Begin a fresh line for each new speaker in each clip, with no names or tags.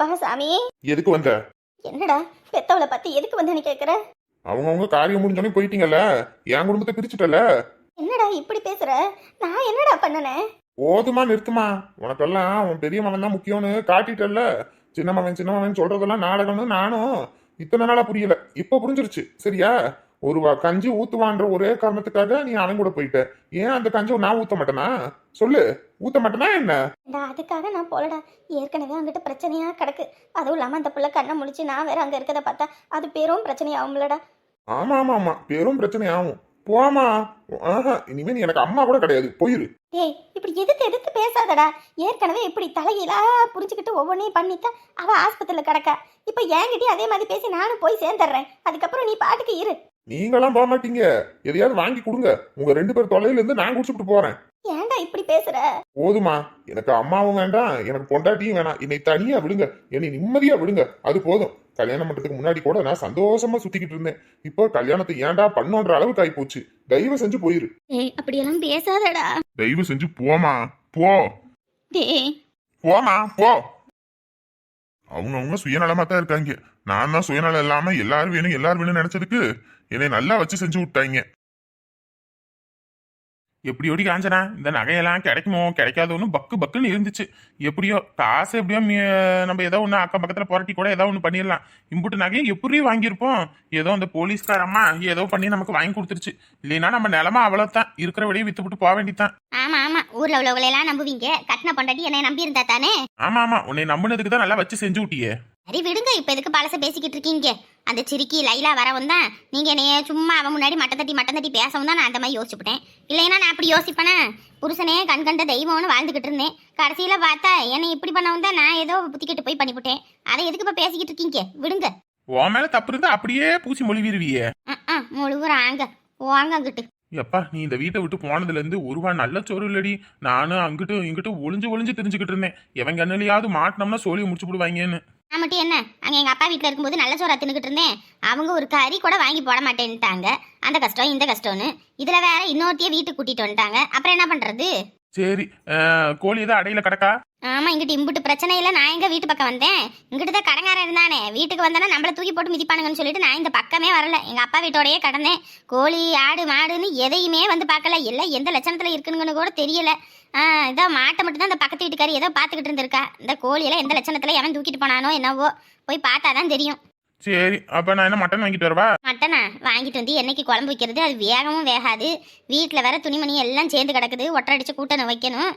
எப்பா சாமி?
எதுக்கு வந்த?
என்னடா பெத்தவளை பார்த்து எதுக்கு வந்தேன்னு கேக்குற?
அவங்கவுங்க காரியம் முடிஞ்சோடனே போயிட்டீங்கல்ல? என் குடும்பத்தை பிரிச்சுட்டல
என்னடா இப்படி பேசுற? நான் என்னடா பண்ணனேன்
போதுமா நிறுத்துமா? உனக்கெல்லாம் உன் பெரிய மகன் தான் முக்கியம்னு காட்டிட்டல்ல? சின்ன மகன் சின்ன மகன் சொல்றதெல்லாம் நாடகம்னு நானும் இத்தனை நாளா புரியல. இப்ப புரிஞ்சிருச்சு. சரியா? ஒரு வா- கஞ்சி ஊத்துவான்ற ஒரே காரணத்துக்காக நீ அவன் கூட போயிட்ட. ஏன் அந்த கஞ்சி நான் ஊத்த மாட்டேனா? சொல்லு. ஊத்த மாட்டேனா என்ன?
அதுக்காக நான் போலடா. ஏற்கனவே அங்கிட்ட பிரச்சனையா கிடக்கு. அதுவும் இல்லாம அந்த புள்ள கண்ணை முழிச்சு நான் வேற அங்க இருக்கதை பார்த்தா அது பேரும் பிரச்சனையாகும்லடா
ஆமா ஆமா ஆமா. பெரும் பிரச்சனை ஆகும். போமா ஆஹா இனிமே நீ எனக்கு அம்மா கூட கிடையாது. போயிரு.
ஏய் இப்படி எதுக்கு எதுக்கு பேசாதடா. ஏற்கனவே இப்படி தலைகீழா புரிஞ்சுக்கிட்டு ஒவ்வொன்றையும் பண்ணித்தான் அவ ஆஸ்பத்திரியில கிடக்கா. இப்போ என்கிட்டயும் அதே மாதிரி பேசி நானும் போய் சேர்ந்துடுறேன். அதுக்கப்புறம் நீ பாட்டுக்கு இரு.
நீங்களாம் போக மாட்டீங்க. எதையாவது வாங்கி கொடுங்க. உங்க ரெண்டு பேர் தொலைல இருந்து நான் குடிச்சுட்டு போறேன்.
ஏன்டா இப்படி பேசுற?
போதுமா எனக்கு அம்மாவும் வேண்டாம் எனக்கு பொண்டாட்டியும் வேணாம். என்னை தனியா விடுங்க. என்னை நிம்மதியா விடுங்க. அது போதும். கல்யாணம் பண்றதுக்கு முன்னாடி கூட நான் சந்தோஷமா சுத்திக்கிட்டு இருந்தேன். இப்போ கல்யாணத்தை ஏன்டா பண்ணோன்ற அளவுக்கு ஆகி போச்சு தயவு செஞ்சு போயிரு.
ஏய் அப்படியெல்லாம் பேசாதடா.
தயவு செஞ்சு போமா போ.
டேய்.
போமா போ. அவங்க அவங்க சுயநலமா தான் இருக்காங்க. நான் தான் சுயநலம் இல்லாம எல்லாரும் வேணும் எல்லாரும் வேணும் நினைச்சதுக்கு என்னை நல்லா வச்சு செஞ்சு விட்டாங்க எப்படி எப்படி காஞ்சனா இந்த நகையெல்லாம் கிடைக்குமோ கிடைக்காதோன்னு பக்கு பக்குன்னு இருந்துச்சு. எப்படியோ காசு எப்படியோ நம்ம ஏதோ ஒன்று அக்கம் பக்கத்தில் புரட்டி கூட ஏதோ ஒன்று பண்ணிடலாம். இம்புட்டு நகையை எப்படி வாங்கியிருப்போம். ஏதோ அந்த போலீஸ்காரம்மா ஏதோ பண்ணி நமக்கு வாங்கி கொடுத்துருச்சு. இல்லைன்னா நம்ம நிலமா அவ்வளோதான் இருக்கிற வழியை வித்து விட்டு போக வேண்டியதான்
ஆமா ஆமா. ஊர்ல உள்ளவங்களை எல்லாம் நம்புவீங்க. கட்டின பொண்டாட்டி என்னை நம்பி இருந்தா தானே?
ஆமா ஆமா. உன்னை நம்பினதுக்கு தான் நல்லா வச்சு செஞ்சு விட்டியே.
சரி விடுங்க. இப்ப எதுக்கு பழச பேசிக்கிட்டு இருக்கீங்க? அந்த சிரிக்கி லைலா வரவும் தான் நீங்க என்னைய சும்மா அவன் முன்னாடி மட்டம் தட்டி மட்டம் தட்டி பேசவும் தான் நான் அந்த மாதிரி யோசிச்சுட்டேன் இல்லைன்னா நான் அப்படி யோசிப்பேனா? புருஷனே கண் கண்ட தெய்வம்னு வாழ்ந்துகிட்டு இருந்தேன். கடைசியில பார்த்தா என்னை இப்படி பண்ணவும் தான் நான் ஏதோ புத்திக்கிட்டு போய் பண்ணிவிட்டேன் அதை எதுக்கு இப்ப பேசிக்கிட்டு இருக்கீங்க? விடுங்க.
உன் மேல தப்பு இருந்தா அப்படியே பூசி மொழிவிருவியே.
முழுகுறாங்க. வாங்க அங்கிட்டு.
எப்பா நீ இந்த வீட்டை விட்டு போனதுலேருந்து ஒருவா நல்ல சோறு இல்லடி. நானும் அங்கிட்டு இங்கிட்டு ஒளிஞ்சு ஒளிஞ்சு தெரிஞ்சுக்கிட்டு இருந்தேன். எவன் கண்ணிலையாவது மாட்டினோம்னா சோழியை முடிச்சு போடுவாங்கன்னு
நான் மட்டும் என்ன? அங்கே எங்கள் அப்பா வீட்டில் இருக்கும்போது நல்ல சோறா தின்னுக்கிட்டு இருந்தேன். அவங்க ஒரு கறி கூட வாங்கி போட மாட்டேன்ட்டாங்க. அந்த கஷ்டம் இந்த கஷ்டம்னு. இதில் வேற இன்னொருத்தையே வீட்டுக்கு கூட்டிகிட்டு வந்துட்டாங்க. அப்புறம் என்ன பண்ணுறது
சரி கோழி ஏதோ அடையில கிடக்கா?
ஆமா இங்கிட்டு இம்புட்டு பிரச்சனை இல்ல நான் எங்க வீட்டு பக்கம் வந்தேன். இங்கிட்டு தான் கடங்காரன் இருந்தானே. வீட்டுக்கு வந்தானே நம்மள தூக்கி போட்டு மிதிப்பானுங்கன்னு சொல்லிட்டு நான் இந்த பக்கமே வரல. எங்க அப்பா வீட்டோடயே கடந்தேன். கோழி ஆடு மாடுன்னு எதையுமே வந்து பார்க்கல. எல்லாம் எந்த லட்சணத்துல இருக்குன்னு கூட தெரியல. ஏதோ மாட்டை மட்டும் தான் இந்த பக்கத்து வீட்டுக்காரி ஏதோ பார்த்துக்கிட்டு இருந்திருக்கா. இந்த கோழியெல்லாம் எந்த லட்சணத்துல எவன் தூக்கிட்டு போனானோ என்னவோ போய் பார்த்தாதான் தெரியும்.
சரி அப்ப நான் என்ன மட்டன் வாங்கிட்டு வரவா?
மட்டனா? வாங்கிட்டு வந்து என்னைக்கு குழம்பு வைக்கிறது? அது வேகமும் வேகாது. வீட்டில் வேற துணிமணி எல்லாம் சேர்ந்து கிடக்குது. ஒட்டரை அடிச்சு கூட்டணும் வைக்கணும்.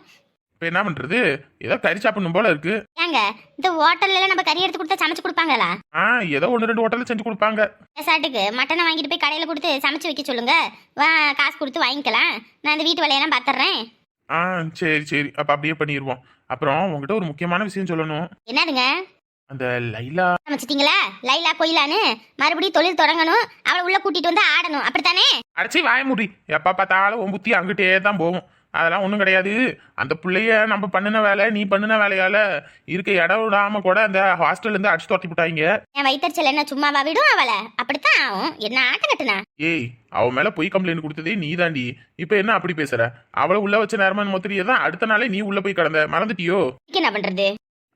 இப்ப என்ன பண்றது? ஏதோ கறி சாப்பிடணும் போல இருக்கு.
ஏங்க இந்த ஹோட்டல்ல நம்ம கறி எடுத்து கொடுத்தா சமைச்சு கொடுப்பாங்களா?
ஆ ஏதோ ஒன்று ரெண்டு ஹோட்டல்ல செஞ்சு கொடுப்பாங்க.
சாட்டுக்கு மட்டனை வாங்கிட்டு போய் கடையில் கொடுத்து சமைச்சு வைக்க சொல்லுங்க. வா காசு கொடுத்து வாங்கிக்கலாம். நான் இந்த வீட்டு வேலையெல்லாம் பார்த்துட்றேன்
ஆ சரி சரி. அப்ப அப்படியே பண்ணிடுவோம் அப்புறம் உங்ககிட்ட ஒரு முக்கியமான விஷயம் சொல்லணும்.
என்னதுங்க?
அந்த லைலா
சமைச்சிட்டீங்களா லைலா கொயிலான்னு? மறுபடியும் தொழில் தொடங்கணும். அவளை உள்ள கூட்டிட்டு வந்து ஆடணும். அப்படித்தானே?
அடைச்சி வாய முடி. எப்போ பார்த்தாலும் உன் புத்தி அங்கிட்டே தான் போகும். அதெல்லாம் ஒன்றும் கிடையாது. அந்த பிள்ளைய நம்ம பண்ணின வேலை நீ பண்ணின வேலையால இருக்க இடம் விடாம கூட அந்த ஹாஸ்டல்ல இருந்து அடிச்சு துரத்தி விட்டாங்க.
என் வயிற்றுச்சல் என்ன சும்மாவா விடும் அவளை? அப்படித்தான் ஆகும். என்ன ஆட்டம் கட்டுனா?
ஏய் அவ மேல பொய் கம்ப்ளைண்ட் கொடுத்ததே நீ தாண்டி இப்போ என்ன அப்படி பேசுற? அவளை உள்ள வச்ச நேரமான மொத்தரியே தான் அடுத்த நாளே நீ உள்ள போய் கடந்த. மறந்துட்டியோ?
என்ன பண்றது?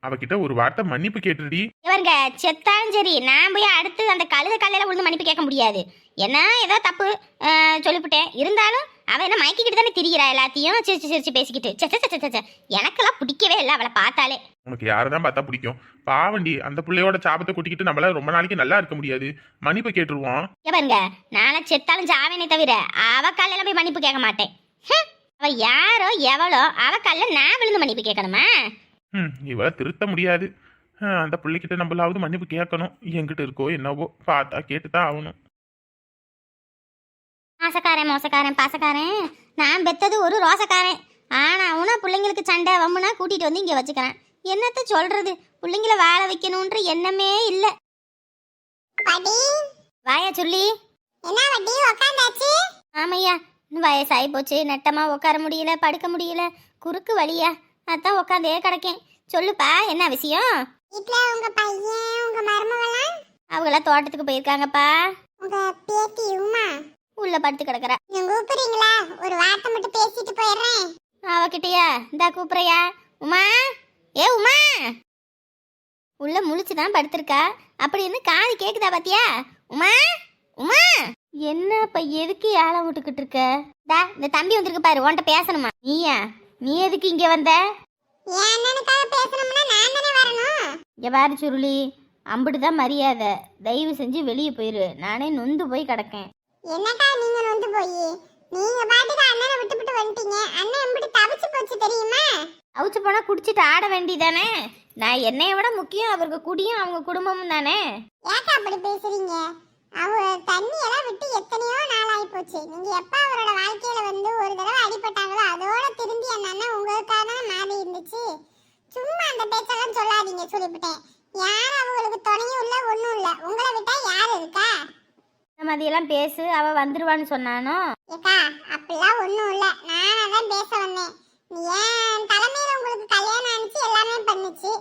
அவகிட்ட ஒரு வார்த்தை மன்னிப்பு கேட்டுடி
இவருங்க செத்தாலும் சரி நான் போய் அடுத்து அந்த கழுத கல்லையில விழுந்து மன்னிப்பு கேட்க முடியாது. என்ன ஏதோ தப்பு சொல்லிவிட்டேன் இருந்தாலும் அவ என்ன மயக்கிக்கிட்டு தானே திரிகிறா எல்லாத்தையும் சிரிச்சு சிரிச்சு பேசிக்கிட்டு. சே சே, சே, சே, சே. எனக்கெல்லாம் பிடிக்கவே இல்லை அவளை பார்த்தாலே.
உனக்கு யாரை தான் பார்த்தா பிடிக்கும். பாவண்டி அந்த பிள்ளையோட சாபத்தை கொட்டிக்கிட்டு நம்மளால ரொம்ப நாளைக்கு நல்லா இருக்க முடியாது. மன்னிப்பு கேட்டுருவோம்
இவருங்க நாளை செத்தாலும் சாவேனே தவிர அவ கல்லையில போய் மன்னிப்பு கேட்க மாட்டேன். அவ யாரோ எவளோ அவ கல்ல நான் விழுந்து மன்னிப்பு கேட்கணுமா?
ம் இவளை திருத்த முடியாது. அந்த பிள்ளைகிட்ட நம்மளாவது மன்னிப்பு கேட்கணும். எங்கிட்ட இருக்கோ என்னவோ பார்த்தா கேட்டு தான் ஆகணும்.
ஆசக்காரன் மோசக்காரன் பாசக்காரன். நான் பெத்தது ஒரு ரோசக்காரன். ஆனா அவனா பிள்ளைங்களுக்கு சண்டை வம்புனா கூட்டிட்டு வந்து இங்க வச்சுக்கிறேன். என்னத்த சொல்றது? பிள்ளைங்கள வாழ வைக்கணும்ன்ற எண்ணமே இல்ல. வாயா சொல்லி.
என்ன வடி உக்காந்தாச்சு?
ஆமையா வயசாகி போச்சு. நெட்டமா உட்கார முடியல படுக்க முடியல. குறுக்கு வழியா. அதான் உட்காந்தே கிடக்கேன். சொல்லுப்பா என்ன விஷயம்?
வீட்ல உங்க பையன் உங்க மருமகளாம்
அவங்கள தோட்டத்துக்கு போயிருக்காங்கப்பா.
உங்க பேத்தி உமா?
உள்ள படுத்து கிடக்குறா.
நீங்க கூப்பிடுறீங்களா? ஒரு வார்த்தை மட்டும் பேசிட்டு போயிடுறேன்.
அவகிட்டயா? இந்தா கூப்பிடுறியா? உமா? ஏ உமா? உள்ள முழிச்சு தான் படுத்திருக்கா அப்படின்னு காது கேக்குதா பாத்தியா? உமா? உமா? என்ன இப்ப எதுக்கு ஏழை விட்டுக்கிட்டு இருக்க? இந்த தம்பி வந்திருக்கு பாரு உன்கிட்ட பேசணுமா? நீயா? நீ எதுக்கு இங்க வந்த?
தானே
இங்க பாரு சுருளி. அம்பிட்டுதான் மரியாதை. தயவு செஞ்சு வெளியே போயிரு. நானே நொந்து போய் கிடக்கேன்.
என்னக்கா நீங்க நொந்து போய்? நீங்க பாட்டுக்கு அண்ணனை விட்டுவிட்டு வந்துட்டீங்க. அண்ணன் எப்படி தவிச்சு போச்சு தெரியுமா?
அவுச்சு போனா குடிச்சிட்டு ஆட வேண்டியதானே? நான் என்னைய விட முக்கியம் அவருக்கு குடியும் அவங்க குடும்பமும் தானே?
ஏக்கா அப்படி பேசுறீங்க? அவ தண்ணி எல்லாம் விட்டு எத்தனையோ நாள் ஆகி போச்சு. நீங்க எப்ப அவரோட வாழ்க்கையில வந்து ஒரு தடவை அடிபட்டாங்களோ அதோட திரும்பி அந்த அண்ணன் உங்களுக்காக தான் மாறி இருந்துச்சு. சும்மா அந்த பேச்செல்லாம் சொல்லாதீங்க சொல்லிவிட்டேன். யார் அவங்களுக்கு துணையும் இல்ல ஒண்ணும் இல்ல. உங்களை விட்டா யார் இருக்கா?
இந்த மாதிரியெல்லாம் பேசு அவ வந்துருவான்னு சொன்னானோ?
ஏக்கா அப்படிலாம் ஒண்ணும் இல்ல. நானா தான் பேச வந்தேன். நீ ஏன் தலைமையில உங்களுக்கு கல்யாணம் ஆனிச்சு எல்லாமே பண்ணுச்சு?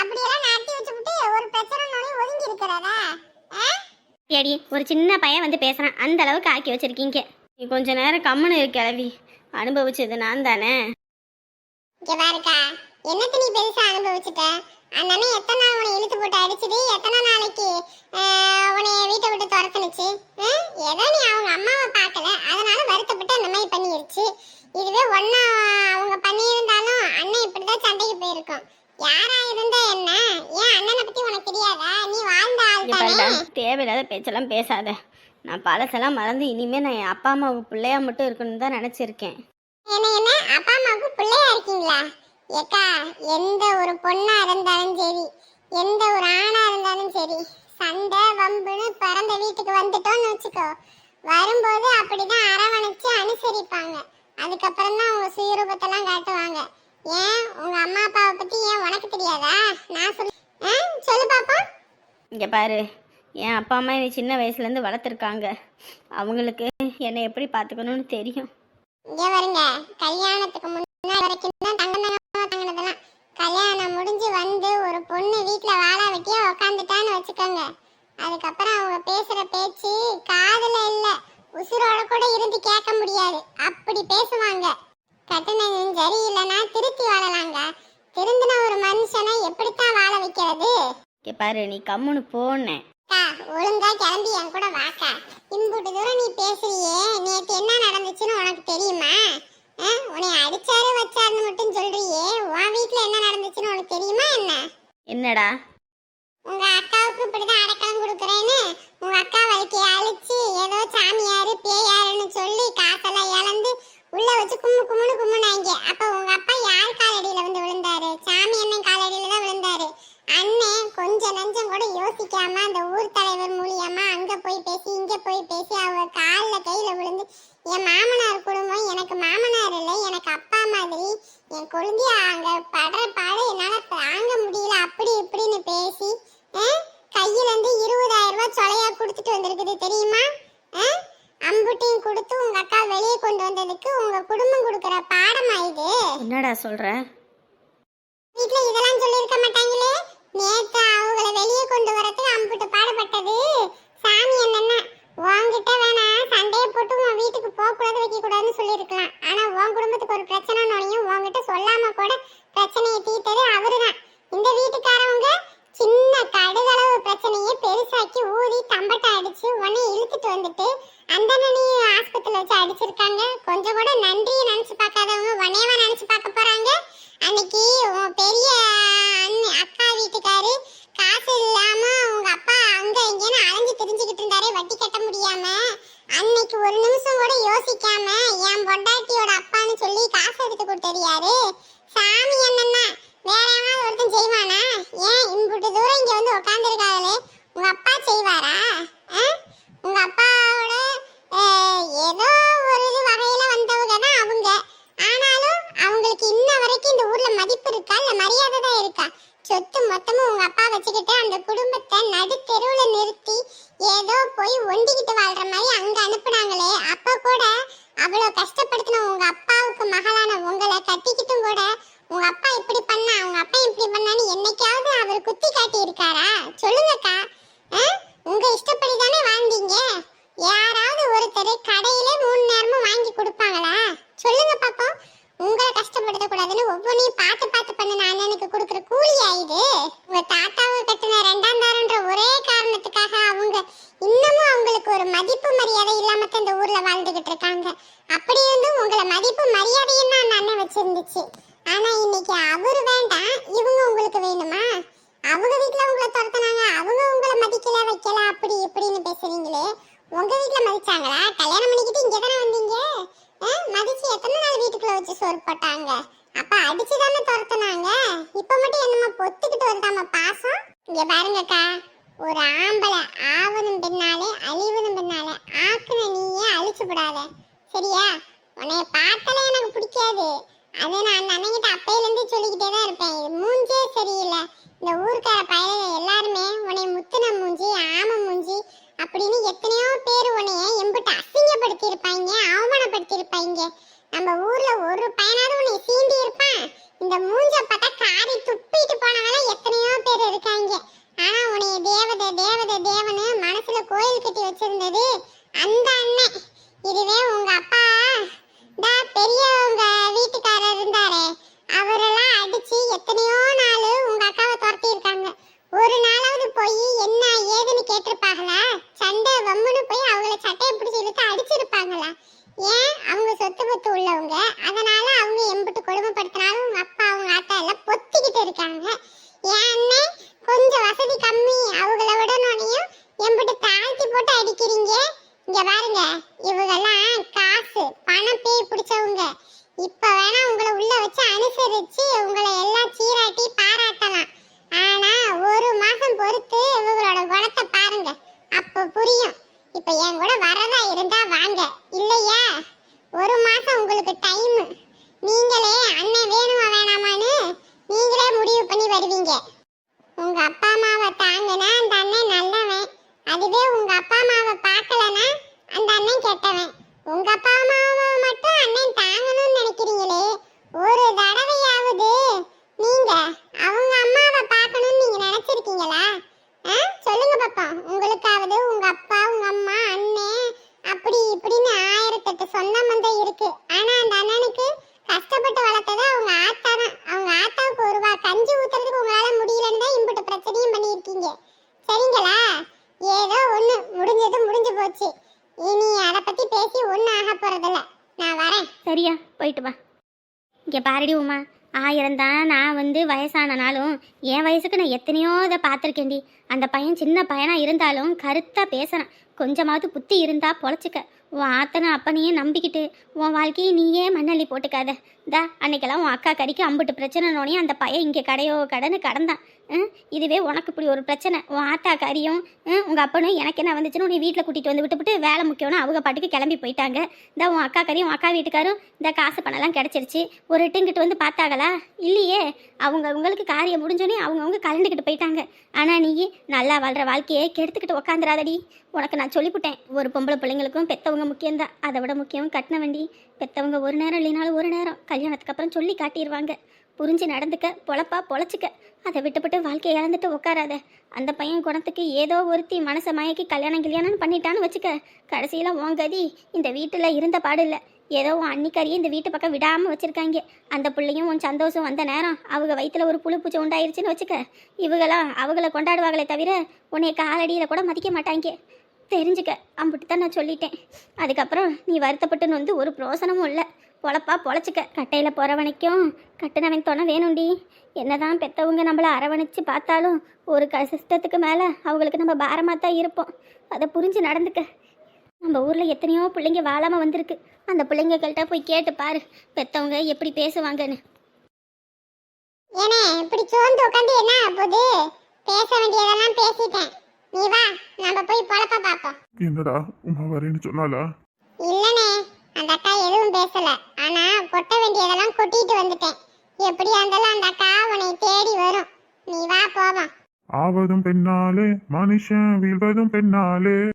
அப்படியெல்லாம் நாட்டி வச்சுவிட்டு ஒரு பிரச்சனை ஒதுங்கி இருக்கிறதா?
ஏடி ஒரு சின்ன பையன் வந்து பேசுறான். அந்த அளவுக்கு ஆக்கி வச்சிருக்கீங்க. நீ கொஞ்ச நேரம் கம்முன்னு இரு கிளவி அனுபவிச்சது நான் தானே.
இங்க பாருக்கா. என்னத்த நீ பெருசா அனுபவிச்சுட்ட? அந்த அண்ணன் எத்தனை நாள் உன்னை இழுத்து போட்டு அடிச்சுது? எத்தனை நாளைக்கு ஆஹ், உன்னை வீட்டை விட்டு துரத்துனுச்சு? ஆ? ஏதோ நீ அவங்க அம்மாவை பார்க்கல. அதனால வருத்தப்பட்டு அந்த மாதிரி பண்ணிருச்சு இதுவே ஒன்னா அவங்க பண்ணியிருந்தாலும் அண்ணன் இப்படிதான் சண்டைக்கு போயிருக்கும் யாரா இருந்தா என்ன ஏன் அண்ணனை பத்தி உனக்கு தெரியாதா நீ வாழ்ந்த
பாருடா தேவையில்லாத பேச்செல்லாம் பேசாத. நான் பழசெல்லாம் மறந்து இனிமே நான் என் அப்பா அம்மாவுக்கு பிள்ளையா மட்டும் இருக்கணும்னு தான் நினைச்சிருக்கேன்.
என்ன என்ன? அப்பா அம்மாவுக்கு பிள்ளையா இருக்கீங்களா? ஏக்கா எந்த ஒரு பொண்ணா இருந்தாலும் சரி எந்த ஒரு ஆணா இருந்தாலும் சரி சண்டை வம்புன்னு பிறந்த வீட்டுக்கு வந்துட்டோம்னு வச்சுக்கோ. வரும்போது அப்படிதான் அரவணைச்சு அனுசரிப்பாங்க. அதுக்கப்புறம் தான் உங்க சுயரூபத்தெல்லாம் காட்டுவாங்க. ஏன்? உங்க அம்மா அப்பாவை பத்தி ஏன் உனக்கு தெரியாதா? நான் சொல்லு? சொல்லு பாப்போம்.
இங்க பாரு. என் அப்பா அம்மா என்னை சின்ன வயசுலேருந்து வளர்த்துருக்காங்க. அவங்களுக்கு என்னை எப்படி பார்த்துக்கணும்னு தெரியும்.
இங்க வருங்க கல்யாணத்துக்கு முன்னாடி வரைக்கும் தான் தங்க தங்கமா தங்கினதெல்லாம். கல்யாணம் முடிஞ்சு வந்து ஒரு பொண்ணு வீட்ல வாழா வெட்டியா உக்காந்துட்டான்னு வச்சுக்கோங்க. அதுக்கப்புறம் அவங்க பேசுற பேச்சு காதுல இல்ல. உசுரோட கூட இருந்து கேட்க முடியாது. அப்படி பேசுவாங்க. கட்டுனதும் சரி இல்லைன்னா திருத்தி வாழலாங்க. திருந்தின ஒரு மனுஷனை எப்படித்தான் வாழ வைக்கிறது?
பாரு நீ கம்முன்னு போனேன்.
அக்கா ஒழுங்கா கிளம்பி என் கூட வாக்கா. இம்புட்டு தூரம் நீ பேசுறியே நேத்து என்ன நடந்துச்சுன்னு உனக்கு தெரியுமா? உன்னை அடிச்சாரு வச்சாருன்னு மட்டும் சொல்றியே உன் வீட்ல என்ன நடந்துச்சுன்னு உனக்கு தெரியுமா என்ன?
என்னடா?
உங்க அக்காவுக்கு இப்படிதான் அடக்கம் கொடுக்குறேன்னு உங்க அக்கா வலிக்கைய அழிச்சு ஏதோ சாமியாரு பேயாருன்னு சொல்லி காசெல்லாம் இழந்து உள்ள வச்சு கும்மு கும்முன்னு கும்முனாங்க. அப்ப உங்க அப்பா யார் காலடியில வந்து விழுந்தாரு? சாமி விழுந்தாரு அண்ணன் கொஞ்சம் நஞ்சம் கூட யோசிக்காம அந்த ஊர் தலைவர் மூலியமா அங்க போய் பேசி இங்க போய் பேசி அவங்க கால்ல கையில விழுந்து என் மாமனார் குடும்பம் எனக்கு மாமனார் இல்லை எனக்கு அப்பா மாதிரி. என் குழந்தைய அங்க படுற பாடு என்னால தாங்க முடியல. அப்படி இப்படின்னு பேசி கையில இருந்து இருபதாயிரம் ரூபாய் சொலையா கொடுத்துட்டு வந்திருக்குது தெரியுமா? அம்புட்டையும் கொடுத்து உங்க அக்கா வெளியே கொண்டு வந்ததுக்கு உங்க குடும்பம் கொடுக்கிற பாடமா இது?
என்னடா சொல்ற?
வீட்ல இதெல்லாம் சொல்லியிருக்க மாட்டாங்களே. நேத்து அவங்கள வெளியே கொண்டு வரதுக்கு அம்புட்டு பாடுபட்டது. சாமி என்னன்னா உன்கிட்ட வேணா சண்டையை போட்டு உன் வீட்டுக்கு போக கூடாது வைக்க கூடாதுன்னு சொல்லியிருக்கலாம். ஆனா உன் குடும்பத்துக்கு ஒரு பிரச்சனைனாலையும் உன்கிட்ட சொல்லாம கூட பிரச்சனையை தீர்த்தது அவருதான் இந்த வீட்டுக்காரவங்க சின்ன கடுகளவு பிரச்சனையை பெருசாக்கி ஊதி தம்பட்டை அடிச்சு உன்னை இழுத்துட்டு வந்துட்டு அந்த அண்ணனையும் ஆஸ்பத்திரியில வச்சு அடிச்சிருக்காங்க கொஞ்சம் கூட நன்றியை நினைச்சு பார்க்காதவங்க உன்னையவா நினைச்சு பார்க்க போறாங்க அன்னைக்கு உன் பெரிய அண்ணன் அக்கா வீட்டுக்காரு காசு இல்லாம உங்க அப்பா அங்க இங்கன்னு அலைஞ்சு திரிஞ்சுக்கிட்டு இருந்தாரு வட்டி கட்ட முடியாம அன்னைக்கு ஒரு நிமிஷம் கூட யோசிக்காம என் பொண்டாட்டியோட அப்பான்னு சொல்லி காசு எடுத்து கொடுத்தது யாரு சாமி என்னன்னா வேற எவனாவது ஒருத்தன் செய்வானா? ஏன் இம்புட்டு தூரம் இங்க வந்து உட்காந்துருக்காங்களே உங்க அப்பா செய்வாரா? ஆ? உங்க அப்பாவோட ஏதோ ஒரு இது வகையில வந்தவங்க தான் அவங்க. ஆனாலும் அவங்களுக்கு இன்ன வரைக்கும் இந்த ஊர்ல மதிப்பு இருக்கா? இல்ல மரியாதை தான் இருக்கா? சொத்து மொத்தமும் உங்க அப்பா வச்சுக்கிட்டு அந்த குடும்பத்தை நடு தெருவுல நிறுத்தி ஏதோ போய் ஒண்டிக்கிட்டு வாழ்ற மாதிரி அங்க அனுப்புனாங்களே அப்ப கூட அவ்வளவு கஷ்டப்படுத்தின உங்க அப்பா மகளான உங்களை கட்டிக்கிட்டும் கூட உங்க அப்பா இப்படி பண்ணா உங்க அப்பா இப்படி பண்ணான்னு என்னைக்காவது அவர் குத்தி காட்டி இருக்காரா சொல்லுங்கக்கா ஆ? உங்க இஷ்டப்படி தானே வாழ்ந்தீங்க யாராவது ஒருத்தர் கடையில மூணு நேரமும் வாங்கி கொடுப்பாங்களா சொல்லுங்க பாப்போம் உங்களை கஷ்டப்படுத்த கூடாதுன்னு ஒவ்வொன்றையும் பார்த்து பார்த்து பண்ண அண்ணனுக்கு கொடுக்குற கூலியா இது உங்க தாத்தா உங்க வீட்ல மதிச்சாங்களா கல்யாணம் பண்ணிக்கிட்டு இங்க தானே வந்தீங்க ஆ, மதிச்சு எத்தனை நாள் வீட்டுக்குள்ள வச்சு சோறு போட்டாங்க அப்ப அடிச்சு தானே துரத்துனாங்க இப்ப மட்டும் என்னமா பொத்துக்கிட்டு வருதாம பாசம்? இங்க பாருங்கக்கா ஒரு ஆம்பளை ஆவதும் பின்னாலே அழிவதும் பின்னாலே ஆக்குன நீயே அழிச்சு விடாத சரியா? உன்னைய பார்த்தாலே எனக்கு பிடிக்காது. அது நான் அந்த அண்ணங்கிட்ட அப்பையில இருந்து சொல்லிக்கிட்டே தான் இருப்பேன். இது மூஞ்சே சரியில்லை. இந்த ஊருக்கார பயலுங்க எல்லாருமே உன்னை முத்துன மூஞ்சி ஆம மூஞ்சி அப்படின்னு எத்தனையோ பேர் உன்னைய எம்பிட்டு அசிங்கப்படுத்தி இருப்பாங்க அவமானப்படுத்தி இருப்பாங்க நம்ம ஊர்ல ஒரு பையனாவது உன்னை சீண்டி இருப்பான் இந்த மூஞ்ச பார்த்தா காரி துப்பிட்டு போனவங்க எத்தனையோ பேர் இருக்காங்க ஆனா உன்னைய தேவதை தேவதை தேவனு மனசுல கோயில் கட்டி வச்சிருந்தது அந்த அண்ணன் இதுவே உங்க அப்பா தா பெரியவங்க வீட்டுக்காரர் இருந்தாரே அவரெல்லாம் அடிச்சு எத்தனையோ நாள் உங்க அக்காவை துரத்தி இருக்காங்க ஒரு நாளாவது போய் என்ன ஏதுன்னு கேட்டிருப்பாங்களா சண்டை வம்முன்னு போய் அவங்கள சட்டையை பிடிச்சி இழுத்து அடிச்சிருப்பாங்களா ஏன் அவங்க சொத்து பத்து உள்ளவங்க அதனால அவங்க எம்பிட்டு கொடுமைப்படுத்தினாலும் உங்க அப்பா அவங்க ஆத்தா எல்லாம் பொத்திக்கிட்டு இருக்காங்க ஏன் அண்ணன் கொஞ்சம் வசதி கம்மி அவங்கள விடணும்னையும் எம்பிட்டு தாழ்த்தி போட்டு அடிக்கிறீங்க இங்க பாருங்க இவங்கெல்லாம் காசு பணம் பேய் பிடிச்சவங்க இப்ப வேணா உங்களை உள்ள வச்சு அனுசரிச்சு உங்களை எல்லாம் சீராட்டி பாராட்டலாம் ஆனா ஒரு மாசம் பொறுத்து இவங்களோட குணத்தை பாருங்க அப்ப புரியும் இப்ப என் கூட வரதா இருந்தா வாங்க. இல்லையா? ஒரு மாசம் உங்களுக்கு டைம் நீங்களே அண்ணன் வேணுமா வேணாமான்னு நீங்களே முடிவு பண்ணி வருவீங்க. உங்க அப்பா அம்மாவை தாங்கினா அந்த அண்ணன் நல்லவன். அதுவே உங்க அப்பா அம்மாவை பார்க்கலனா அந்த அண்ணன் கெட்டவன். உங்க அப்பா அம்மாவை மட்டும் அண்ணன் தாங்கணும்னு நினைக்கிறீங்களே? ஒரு தடவையாவது நீங்க அவங்க அம்மாவை பார்க்கணும்னு நீங்க நினைச்சிருக்கீங்களா? ஆ? சொல்லுங்க பாப்பா. உங்களுக்காவது உங்க அப்பா உங்க அம்மா அண்ணன் அப்படி இப்படின்னு ஆயிரத்தெட்டு சொந்த பந்தம் இருக்கு ஆனா அந்த அண்ணனுக்கு கஷ்டப்பட்டு வளர்த்தது அவங்க ஆத்தா தான் அவங்க ஆத்தாவுக்கு ஒரு ரூபா கஞ்சி ஊத்துறதுக்கு உங்களால முடியலன்னு தான் இம்புட்டு பிரச்சனையும் பண்ணியிருக்கீங்க சரிங்களா ஏதோ ஒண்ணு முடிஞ்சது முடிஞ்சு போச்சு இனி அதை பத்தி பேசி ஒன்றும் ஆக போறதில்ல நான் வரேன்
சரியா போயிட்டு வா இங்கே உமா. ஆயிரம் தான் நான் வந்து வயசானனாலும் என் வயசுக்கு நான் எத்தனையோ இதை பார்த்துருக்கேன்டி. அந்த பையன் சின்ன பையனாக இருந்தாலும் கருத்தாக பேசுகிறான் கொஞ்சமாவது புத்தி இருந்தால் பொழைச்சிக்க. உன் ஆத்தனை அப்பனையே நம்பிக்கிட்டு உன் வாழ்க்கையை நீயே மண்ணள்ளி போட்டுக்காத. தா அன்னைக்கெல்லாம் உன் அக்கா கறிக்கு அம்பிட்டு பிரச்சனைனோடனே அந்த பையன் இங்கே கடையோ கடைன்னு கடந்தான். ம், இதுவே உனக்கு இப்படி ஒரு பிரச்சனை. உன் ஆத்தா கறியும் உங்கள் அப்பனும் எனக்கு என்ன வந்துச்சுன்னு உன்னை வீட்டில் கூட்டிகிட்டு வந்து விட்டுவிட்டு வேலை முக்கியம்னு அவங்க பாட்டுக்கு கிளம்பி போயிட்டாங்க. இந்த உன் அக்கா கறியும் உன் அக்கா வீட்டுக்காரும் இந்த காசு பணம்லாம் கிடச்சிருச்சு. ஒரு எட்டுங்கிட்டு வந்து பார்த்தாங்களா? இல்லையே. அவங்க உங்களுக்கு காரியம் முடிஞ்சோடனே அவங்கவுங்க கலந்துக்கிட்டு போயிட்டாங்க. ஆனால் நீ நல்லா வாழ்கிற வாழ்க்கையை கெடுத்துக்கிட்டு உக்காந்துராதடி உனக்கு நான் சொல்லிவிட்டேன் ஒரு பொம்பளை பிள்ளைங்களுக்கும் பெற்றவங்க முக்கியம்தான். அதை விட முக்கியம் கட்டின வண்டி. பெற்றவங்க ஒரு நேரம் இல்லைனாலும் ஒரு நேரம். கல்யாணத்துக்கு அப்புறம் சொல்லி காட்டிடுவாங்க புரிஞ்சு நடந்துக்க பொழப்பா பொழைச்சிக்க. அதை விட்டுப்பட்டு வாழ்க்கையை இழந்துட்டு உட்காராத. அந்த பையன் குணத்துக்கு ஏதோ ஒருத்தி மனசை மயக்கி கல்யாணம் கல்யாணம் பண்ணிட்டான்னு வச்சுக்க. கடைசியில் உன் கதி இந்த வீட்டில் இருந்த பாடு இல்லை ஏதோ உன் இந்த வீட்டு பக்கம் விடாமல் வச்சுருக்காங்க. அந்த பிள்ளையும் உன் சந்தோஷம் வந்த நேரம் அவங்க வயிற்றில் ஒரு புழு பூச்சி உண்டாயிருச்சுன்னு வச்சுக்க. இவங்களாம் அவங்கள கொண்டாடுவாங்களே தவிர உன்னை காலடியில் கூட மதிக்க மாட்டாங்க. தெரிஞ்சுக்க அம்பிட்டு தான் நான் சொல்லிட்டேன். அதுக்கப்புறம் நீ வருத்தப்பட்டுன்னு வந்து ஒரு பிரோசனமும் இல்லை. பொழப்பா பொழைச்சிக்க. கட்டையில் போகிறவனைக்கும் கட்டுனவன் துணை வேணும்டி. என்னதான் பெத்தவங்க நம்மளை அரவணைச்சு பார்த்தாலும் ஒரு கஷ்டத்துக்கு மேலே அவங்களுக்கு நம்ம பாரமாக தான் இருப்போம். அதை புரிஞ்சு நடந்துக்க. நம்ம ஊரில் எத்தனையோ பிள்ளைங்க வாழாமல் வந்திருக்கு. அந்த பிள்ளைங்கள்கிட்ட போய் கேட்டு பாரு. பெத்தவங்க எப்படி பேசுவாங்கன்னு.
ஏனே இப்படி சோர்ந்து உட்காந்து என்ன ஆகுது பேச வேண்டியதெல்லாம் பேசிட்டேன். நீ வா நம்ம போய் பொழப்ப பார்ப்போம்.
என்னடா உமா வரேன்னு சொன்னாலா
இல்லனே அந்த அக்கா எதுவும் பேசல. ஆனா கொட்ட வேண்டியதெல்லாம் கொட்டிட்டு வந்துட்டேன். எப்படியா இருந்தாலும் அந்த அக்கா உன்னை தேடி வரும். நீ வா போவோம்.
ஆவதும் பெண்ணாலே மனுஷன் வீழ்வதும் பெண்ணாலே.